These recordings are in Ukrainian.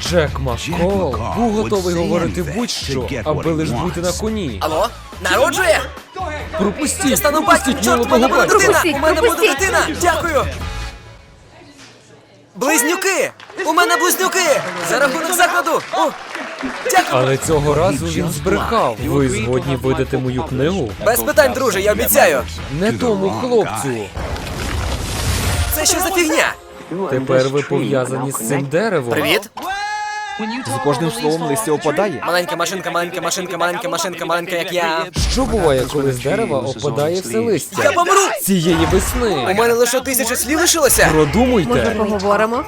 Джек Маккол був готовий говорити будь-що, аби лиш бути на коні. Алло? Народжує? Пропустіть, Я стану батьком, чорт, у мене буде дитина! У мене буде дитина! Дякую! Близнюки! У мене близнюки! За рахунок закладу! О, дякую! Але цього разу він збрехав. Ви згодні видати мою книгу? Без питань, друже, я обіцяю! Не тому хлопцю. Це що за фігня? Тепер ви пов'язані з цим деревом. Привіт! За кожним словом листя опадає. Маленька машинка, маленька машинка, маленька машинка, маленька, як я. Що буває, коли з дерева опадає все Я листя? помру! Цієї У мене лише тисяча слів лишилося! Може, поговоримо?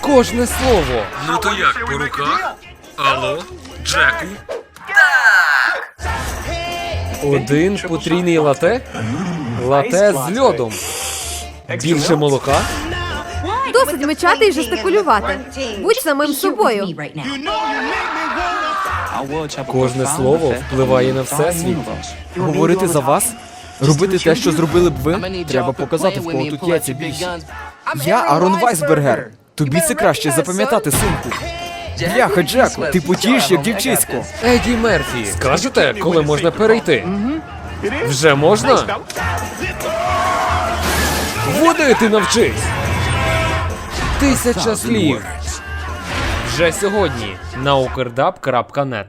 кожне слово. Ну то як, по руках? Алло? Джеку? Один потрійний лате? Лате з льодом. Більше молока? Досить мечати і жестикулювати. Будь самим собою. Кожне слово впливає на всесвіт. Говорити за вас? Робити те, що зробили б ви? Треба показати, в кого тут яйця більше. Я Арон Вайсбергер. Тобі це краще запам'ятати, синку. Бляха, Джеку, ти потієш, як дівчисько. Еді Мерфі, скажете, коли можна перейти? Вже можна? Водити навчись! Тисяча слів. Вже сьогодні на ukrdab.net